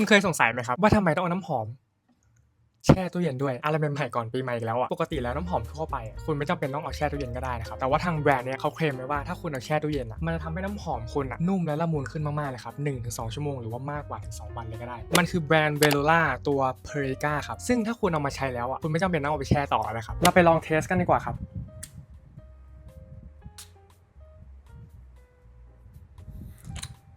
คุณเคยสงสัยไหมครับว่าทำไมต้องเอาน้ำหอม แช่ตู้เย็นด้วยอะไรใหม่ๆก่อนปีใหม่อีกแล้วอะปกติแล้วน้ำหอมทั่วไป คุณไม่จำเป็นต้องเอาแช่ตู้เย็นก็ได้นะครับแต่ว่าทางแบรนด์เนี่ยเขาเคลมไว้ว่าถ้าคุณเอาแช่ตู้เย็นอะมันจะทำให้น้ำหอมคุณอะนุ่มและละมุนขึ้นมากๆเลยครับ1-2ชั่วโมงหรือว่ามากกว่าถึง2วันเลยก็ได้ มันคือแบรนด์เวโล่าตัว p e r i c a ครับซึ่งถ้าคุณเอามาใช้แล้วอะคุณไม่จำเป็นต้องเอาไปแช่ต่อนะครับเราไปลองเทสกันดีกว่าครับ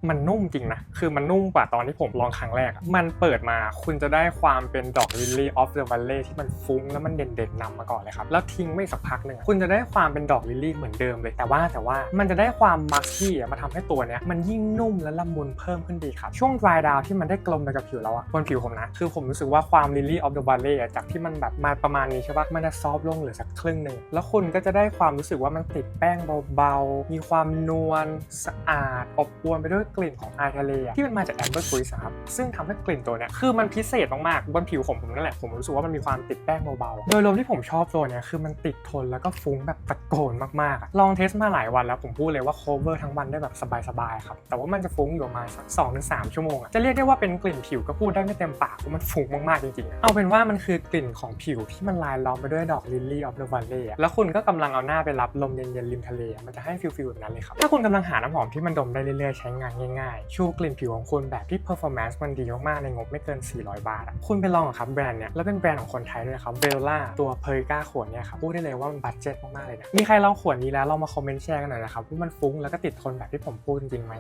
มันนุ่มจริงนะ คือมันนุ่มกว่าตอนที่ผมลองครั้งแรกอะมันเปิดมาคุณจะได้ความเป็นดอกลิลลี่ออฟเดอะวัลเล่ที่มันฟุ้งแล้วมันเด่นๆนำมาก่อนเลยครับ แล้วทิ้งไม่สักพักหนึ่งคุณจะได้ความเป็นดอกลิลลี่เหมือนเดิมเลย แต่ว่าแต่ว่ามันจะได้ความมัสกี้อะมาทำให้ตัวเนี้ยมันยิ่งนุ่มและละมุนเพิ่มขึ้นดีครับ ช่วง dry down ที่มันได้กลมไปกับผิวแล้วอะบนผิวผมนะ คือผมรู้สึกว่าความลิลลี่ออฟเดอะวัลเล่จากที่มันแบบมาประมาณนี้ใช่ปะมันจะซอฟต์ลงเหลือสักครึ่งหนึ่งแล้วคุณก็จะได้ความรู้สึกว่ามันติดแป้งเบาๆมีความนวลสะอาดอบอวลไปด้วยกลิ่นของไอทะเลที่มันมาจากแอมเบอร์กรีซครับซึ่งทำให้กลิ่นตัวเนี้ยคือมันพิเศษมากๆบนผิวของผมนั่นแหละผมรู้สึกว่ามันมีความติดแป้งเบาๆโดยรวมที่ผมชอบตัวเนี้ยคือมันติดทนแล้วก็ฟุ้งแบบตะโกนมากๆลองเทสมาหลายวันแล้วผมพูดเลยว่า cover ทั้งวันได้แบบสบายๆครับแต่ว่ามันจะฟุ้งอยู่ประมาณสักสองถึงสามชั่วโมงจะเรียกได้ว่าเป็นกลิ่นผิวก็พูดได้ไม่เต็มปากเพรามันฟุ้งมากๆจริงๆเอาเป็นว่ามันคือกลิ่นของผิวที่มันลายล้อมไปด้วยดอกลิลลี่ออฟเดอะวัลเล่แล้วคุณก็กำลังเอาหน้าไปรับลมเย็นๆริมทะเลอะมันจะให้ฟิลฟิลแบบนั้นเลยครับถ้าคุณกำลังหาน้ำหอมที่มันดมได้เรื่อยๆใช้งานง่ายๆ ชูกลิ่นผิวของคุณแบบที่ performance มันดีมากๆ ในงบไม่เกิน 400 บาทอะคุณไปลองอครับแบรนด์เนี่ยแล้วเป็นแบรนด์ของคนไทยด้วยครับเบลล่าตัวเพอริก้าขวดเนี่ยครับพูดได้เลยว่ามันบัตเจ็ตมากๆเลยนะมีใครลองขวดนี้แล้วลองมาคอมเมนต์แชร์กันหน่อยนะครับว่ามันฟุ้งแล้วก็ติดทนแบบที่ผมพูดจริงไหม